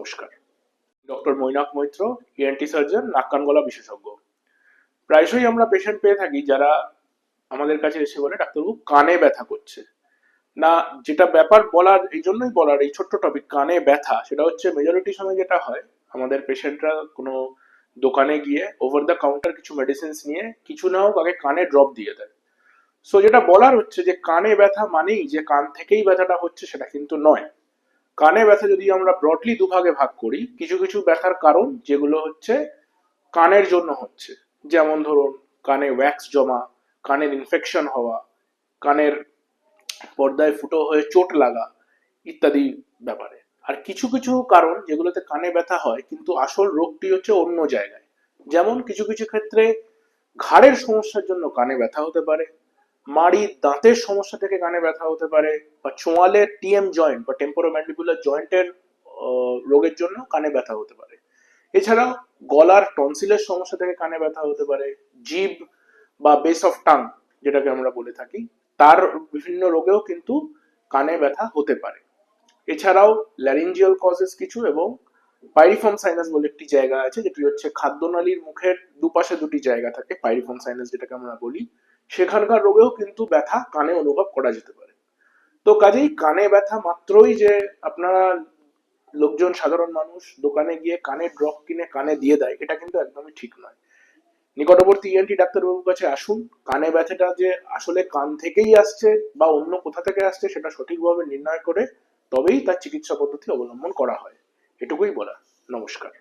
নমস্কার। Doctor Mainak Maitra ENT surgeon নাক কান গলা বিশেষজ্ঞ। প্রায়শই আমরা পেশেন্ট পেয়ে থাকি যারা আমাদের কাছে এসে বলে, ডাক্তারবাবু, কানে ব্যথা করছে। না, যেটা ব্যাপার বলার, এই জন্যই বলার, এই ছোট্ট টপিক কানে ব্যথা, সেটা হচ্ছে মেজরিটি সময় যেটা হয়, আমাদের পেশেন্টরা কোনো দোকানে গিয়ে ওভার দ্য কাউন্টার কিছু মেডিসিনস নিয়ে কিছু না হোক আগে কানে ড্রপ দিয়ে দেয়। সো যেটা বলার হচ্ছে যে, কানে ব্যথা মানেই যে, কান থেকেই ব্যথাটা হচ্ছে সেটা কিন্তু নয়। কানে ব্যথা যদি আমরা ব্রডলি দুভাগে ভাগ করি, কিছু কিছু ব্যথার কারণ যেগুলো হচ্ছে কানের জন্য হচ্ছে। যেমন ধরুন, কানে ওয়্যাক্স জমা, কানের ইনফেকশন হওয়া, কানের পর্দায় ফুটো হয়ে চোট লাগা ইত্যাদি ব্যাপারে। আর কিছু কিছু কারণ যেগুলোতে কানে ব্যথা হয়, কিন্তু আসল রোগটি হচ্ছে অন্য জায়গায়। যেমন কিছু কিছু ক্ষেত্রে ঘাড়ের সমস্যার জন্য কানে ব্যথা হতে পারে মাড়ির দাঁতের সমস্যা থেকে কানে ব্যথা হতে পারে বা চোয়ালের টিএম জয়েন্ট বা টেম্পোরোম্যান্ডিবুলার জয়েন্টের রোগের জন্য কানে ব্যথা হতে পারে। এছাড়াও গলার টনসিলের সমস্যা থেকে কানে ব্যথা হতে পারে, জিভ বা বেস অফ টাং যেটাকে আমরা বলে থাকি, তার বিভিন্ন রোগেও কিন্তু কানে ব্যথা হতে পারে। এছাড়াও ল্যারিঞ্জিয়াল কজেস কিছু এবং পাইরিফর্ম সাইনাস বলে একটি জায়গা আছে, যেটি হচ্ছে খাদ্যনালীর মুখের দুপাশে দুটি জায়গা থাকে পাইরিফর্ম সাইনাস যেটাকে আমরা বলি। সেখানকার রোগেও কিন্তু ব্যথা কানে অনুভব করা যেতে পারে। তো কাজেই কানে ব্যথা মাত্রই যে আপনারা লোকজন, সাধারণ মানুষ দোকানে গিয়ে কানে ড্রপ কিনে কানে দিয়ে দেয়, এটা কিন্তু একদমই ঠিক নয়। নিকটবর্তী ইএনটি ডাক্তারবাবুর কাছে আসুন, কানে ব্যথাটা যে আসলে কান থেকেই আসছে বা অন্য কোথা থেকে আসছে সেটা সঠিকভাবে নির্ণয় করে তবেই তার চিকিৎসা পদ্ধতি অবলম্বন করা হয়। এটুকুই বলা নমস্কার।